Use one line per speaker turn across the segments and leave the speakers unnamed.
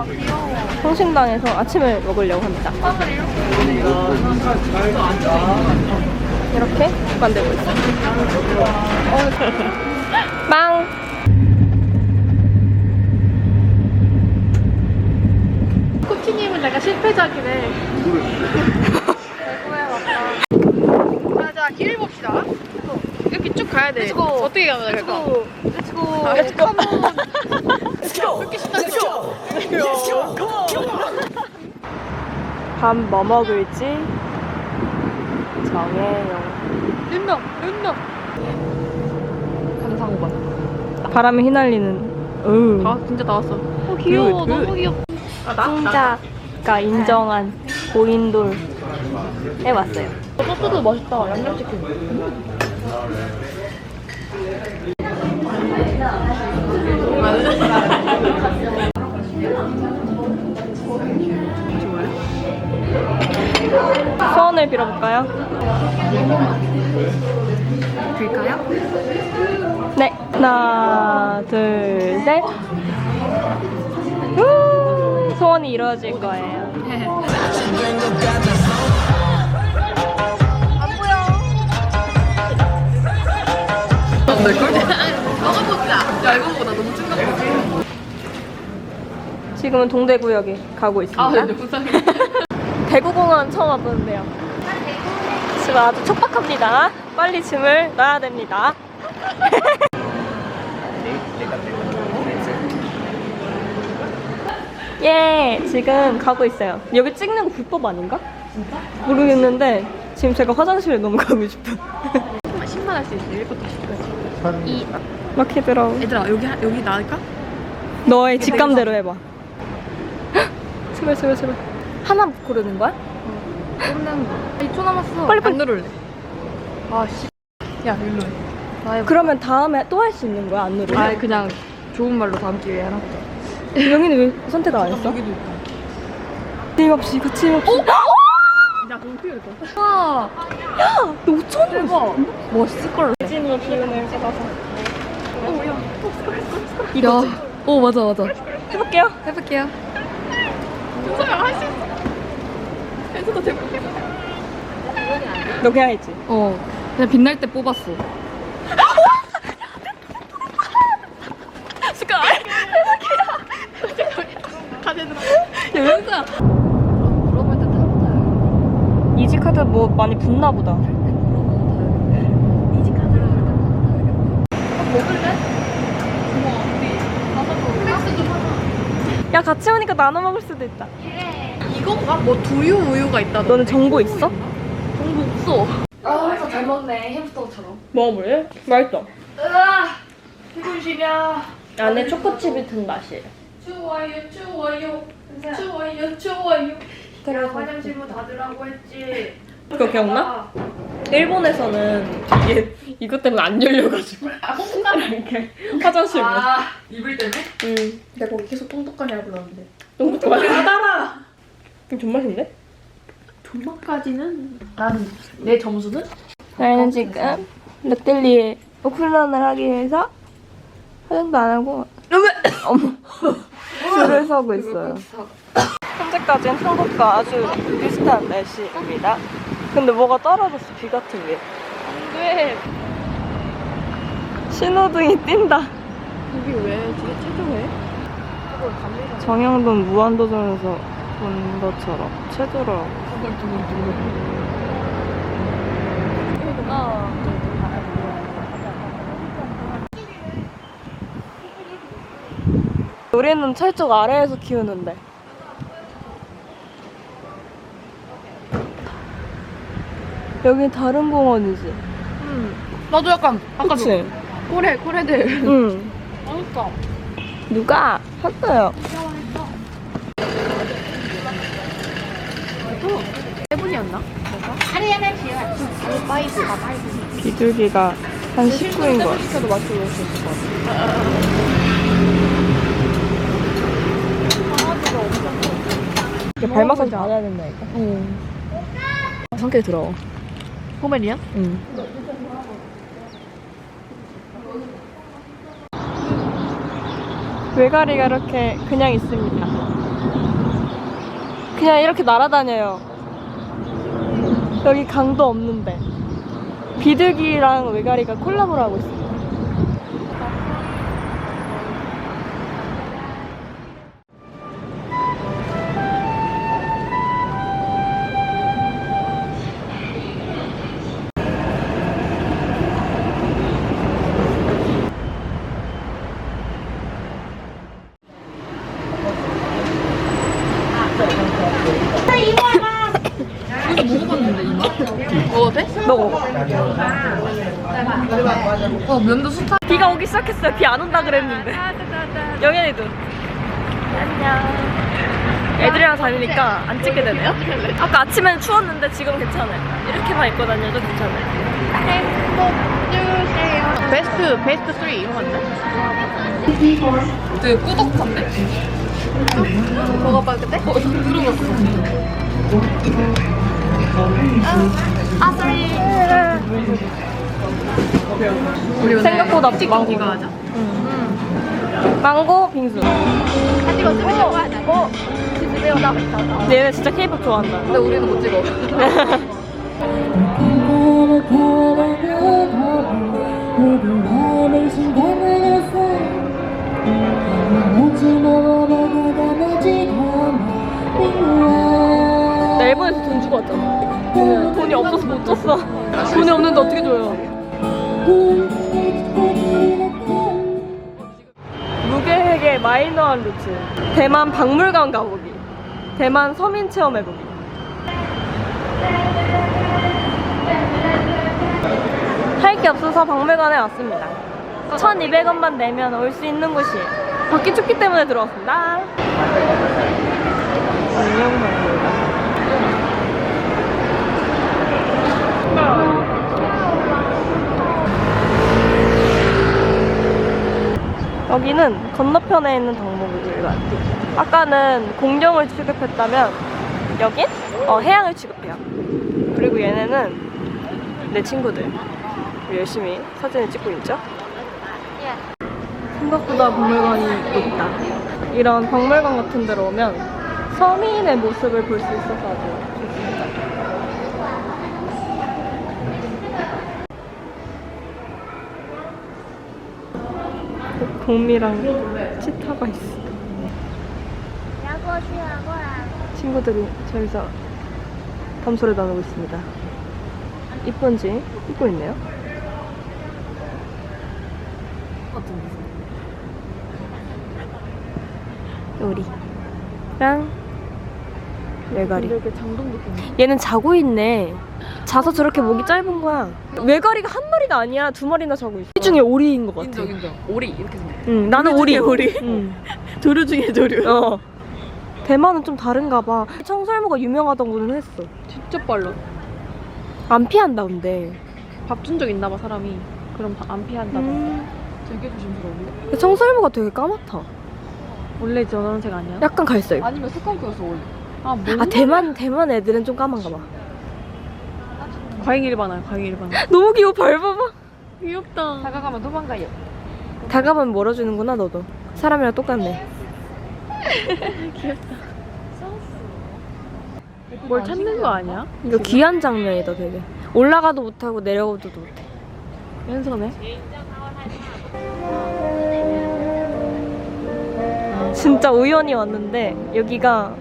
우와 귀여워.
성심당에서 아침을 먹으려고 합니다.
빵을 이렇게
이렇게 만들고 있어요. 빵!
코치님은 약간 실패작이네. 대구에 왔다. 자, 자, 길을 봅시다. 이렇게 쭉 가야 돼.
렛츠고.
어떻게 가면 될까?
렛츠고!
아,
렛츠고!
이렇게 신나죠?
밥뭐 먹을지 정해요.
윤명, 윤명. 감상반.
바람에 휘날리는 음.
아, 진짜 나왔어. 어, 귀여워.
그, 그.
너무 귀엽다.
풍자가 인정한 고인돌에 왔어요.
소스도 맛있다. 양념치킨.
소원을 빌어볼까요?
될까요?
네. 하나, 둘, 셋. 우, 소원이 이루어질 거예요.
내 걸? 너가 먹자. 야, 이거 보다 너무 충격적이야.
지금은 동대구역에 가고 있습니다.
아, 영상.
대구공원 처음 와보는데요. 지금 아주 촉박합니다. 빨리 짐을 놔야 됩니다. 예, 지금 가고 있어요. 여기 찍는 거 불법 아닌가? 진짜? 모르겠는데 지금 제가 화장실에 너무 가고 싶어.
10만 할 수 있어. 1부터 10까지. 이
럭키 들어.
얘들아, 여기 하- 여기 나을까?
너의 직감대로 해봐. 제발 제발 제발. 하나 고르는 거야?
모른다는 거. 2초 남았어.
빨리, 빨리.
안 누를래. 아, 씨. 야, 일로 해. 나 해봐.
그러면 다음에 또 할 수 있는 거야? 안 누르면?
아, 그냥 좋은 말로 다음 기회에 하나 보자.
영희는 왜 선택 안 했어?
여기도 있다.
힘없이 같이 힘없이.
야, 너무 크게 다 와,
야, 너 5천 원
대박. 멋있을 걸.
진이 기운을 받아서
야, 오, 맞아, 맞아.
해볼게요.
해볼게요. 진짜야, 할수 있어. 해서도 대박.
너 그냥 했지.
어, 그냥 빛날 때 뽑았어. 스카. 가재들아. 야, 연수야. 물어볼 때 타보자.
이지 카드 뭐 많이 붙나 보다.
먹을래? 우와, 우리 가서 플렉스도 하자.
야 같이 오니까 나눠 먹을 수도 있다.
이건가? 뭐 두유 우유가 있다.
너는 정보 있어?
정보 없어. 아, 그래서 잘 먹네 햄스터처럼.
먹어볼래? 맛있어.
으아, 피곤시냐?
안에 초코칩이 든 맛이에요.
추워요, 추워요, 추워요, 추워요. 야, 화장실 문 닫으라고 했지.
그거 기억나? 일본에서는 이게 이것 때문에 안 열려가지고
아, 콩가루.
이렇게 화장실 문.
아, 이불 때문에?
응.
내가 거기 계속 똥똑하냐고 불렀는데.
너무 좋아.
닫아라.
좀 존맛인데?
존맛까지는 난 내 점수는
저희는 지금 롯데리에 오픈런을 하기 위해서 화장도 안 하고 어머 줄을 서고 있어요. 현재까지는 한국과 아주 비슷한 날씨입니다. 근데 뭐가 떨어졌어 비 같은 게.
왜
신호등이 띈다.
여기 왜 뒤에 체조해?
정영돈 무한도전에서 본 것처럼 최저로. 우리는 철쭉 아래에서 키우는데. 여긴 다른 공원이지.
응. 나도 약간 아까
그치?
그 고래 고래들.
응.
그러니까.
누가 샀어요?
세 분이었나?
비둘기가 한 19인 거.
시켜도 맛있게 먹을 수 있을 것 같아.
이렇게 발 마사지 안 해야 된다니까.
응.
성격이 더러워.
포메리안?
응. 외가리가 이렇게 그냥 있습니다. 그냥 이렇게 날아다녀요. 여기 강도 없는데. 비둘기랑 외가리가 콜라보를 하고 있어요.
먹어도 돼?
먹어.
어 면도 수타.
비가 오기 시작했어요. 비 안 온다 그랬는데. 영현이도. 안녕. 애들이랑 다니니까 안 찍게 되네요. 아까 아침에는 추웠는데 지금 괜찮아요. 이렇게만 입고 다녀도 괜찮아요.
베스트 베스트 3 이거 맞네? 되게 꾸덕한데? 먹어봐 그때? 어 들어갔어. 아 sorry. 우리 오늘
생각보다 망고.
하자.
망고 빙수.
어.
얘네 진짜 케이팝 좋아한다.
근데 우리는 못 찍어.
줬어. 돈이 없는데 어떻게 줘요? 무계획의 마이너한 루트. 대만 박물관 가보기. 대만 서민 체험해보기. 할 게 없어서 박물관에 왔습니다. 1200원만 내면 올 수 있는 곳이에요. 밖이 춥기 때문에 들어왔습니다. 안녕 박물관. 여기는 건너편에 있는 덕목일관. 아까는 공룡을 취급했다면 여긴 어, 해양을 취급해요. 그리고 얘네는 내 친구들 열심히 사진을 찍고 있죠. 생각보다 박물관이 높다. 이런 박물관 같은 데로 오면 서민의 모습을 볼 수 있어서 아주 좋습니다. 곰이랑 치타가 있어. 친구들이 저기서 담소를 나누고 있습니다. 이쁜지 입고 있네요. 요리랑
느낌.
얘는 자고 있네. 자서 저렇게 목이 짧은 거야. 외가리가 한 마리가 아니야. 두 마리나 자고 있어. 이 중에 오리인 것 같아.
인정 인정. 오리 이렇게 생겼.
응, 나는 오리.
오리.
응.
조류 중에 조류.
어. 대만은 좀 다른가 봐. 청설모가 유명하다고는 했어.
진짜 빨라.
안 피한다 근데.
밥 준 적 있나 봐 사람이. 그럼 안 피한다. 봐.
음.
되게 조심스러운데.
근데 청설모가 되게 까맣다.
원래 저런 색 아니야?
약간 갈색.
아니면 원래. 아 뭐?
아 대만 대만 애들은 좀 까만가 봐.
과잉 일반화야 과잉 일반화.
너무 귀여워 밟아봐.
귀엽다. 다가가면 도망가요.
다가면 멀어지는구나 너도. 사람이랑 똑같네.
뭘 찾는 거 아니야?
이거 귀한 장면이다 되게. 올라가도 못하고 내려오도 못해.
연서네.
진짜 우연히 왔는데 여기가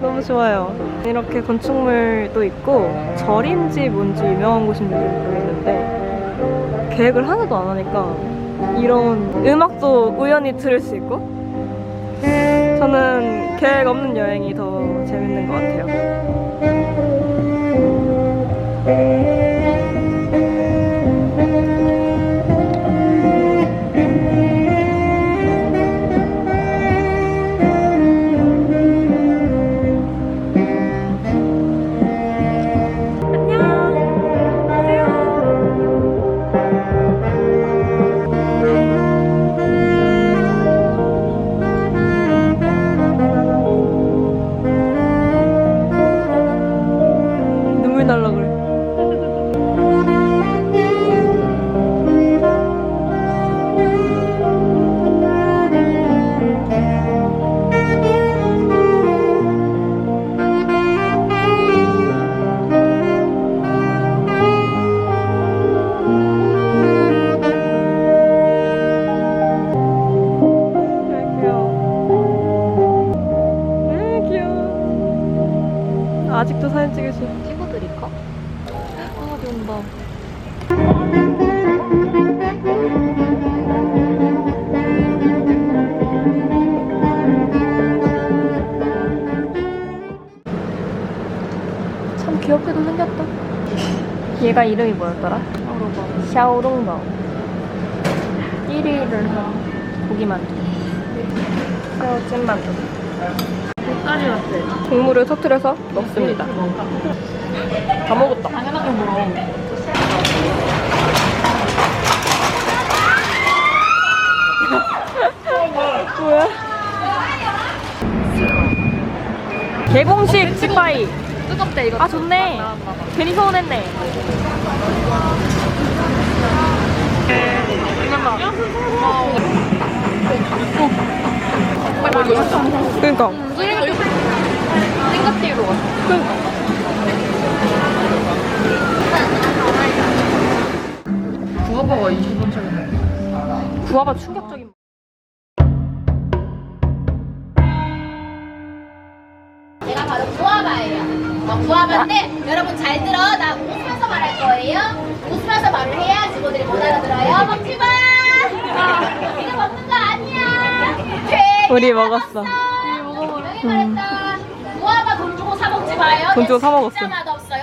너무 좋아요. 이렇게 건축물도 있고 절인지 뭔지 유명한 곳인지 모르겠는데 계획을 하나도 안 하니까 이런 음악도 우연히 들을 수 있고 저는 계획 없는 여행이 더 재밌는 것 같아요. 얘가 이름이 뭐였더라? 샤오롱거. 1위를 한 고기 만두. 새우찜만두.
색깔이 같아.
국물을 터트려서 넣습니다. 다 먹었다.
당연하게 물어.
뭐야? 개공식 치파이.
뜨겁대 이거.
아 좋네. 괜히 서운했네. 그러니까.
생각티로 갔어. 구워봐가 20원 짜리.
구아바 충격적
어, 구아바인데 여러분 잘 들어. 나 웃으면서 말할 거예요. 웃으면서 말을 해야 직원들이 못 알아들어요. 먹지 마. 어, 이거 먹는 거 아니야.
우리 먹었어.
여기 말했다. 구아바 돈 주고 사 먹지 마요.
돈 주고 사 먹었어.
진짜 맛없어.